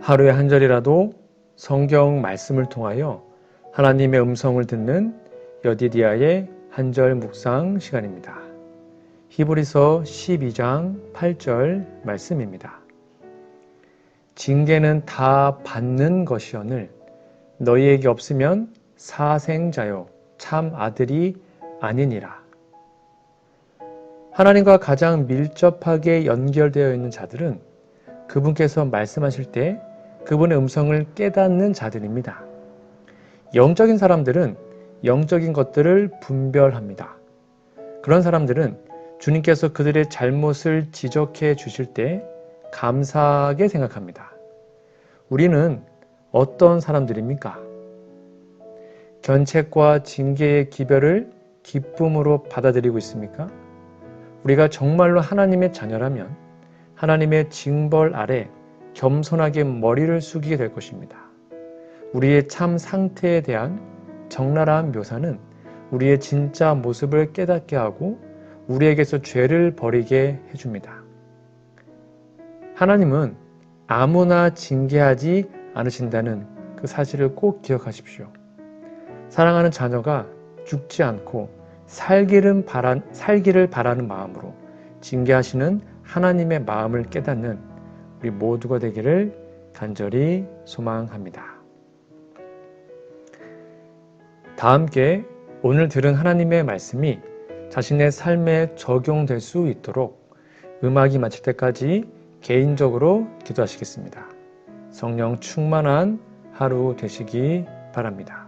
하루에 한 절이라도 성경 말씀을 통하여 하나님의 음성을 듣는 여디디아의 한 절 묵상 시간입니다. 히브리서 12장 8절 말씀입니다. 징계는 다 받는 것이오늘 너희에게 없으면 사생자요 참 아들이 아니니라. 하나님과 가장 밀접하게 연결되어 있는 자들은 그분께서 말씀하실 때 그분의 음성을 깨닫는 자들입니다. 영적인 사람들은 영적인 것들을 분별합니다. 그런 사람들은 주님께서 그들의 잘못을 지적해 주실 때 감사하게 생각합니다. 우리는 어떤 사람들입니까? 견책과 징계의 기별을 기쁨으로 받아들이고 있습니까? 우리가 정말로 하나님의 자녀라면 하나님의 징벌 아래 겸손하게 머리를 숙이게 될 것입니다. 우리의 참 상태에 대한 적나라한 묘사는 우리의 진짜 모습을 깨닫게 하고 우리에게서 죄를 버리게 해줍니다. 하나님은 아무나 징계하지 않으신다는 그 사실을 꼭 기억하십시오. 사랑하는 자녀가 죽지 않고 살기를, 바라는 마음으로 징계하시는 하나님의 마음을 깨닫는 우리 모두가 되기를 간절히 소망합니다. 다 함께 오늘 들은 하나님의 말씀이 자신의 삶에 적용될 수 있도록 음악이 마칠 때까지 개인적으로 기도하시겠습니다. 성령 충만한 하루 되시기 바랍니다.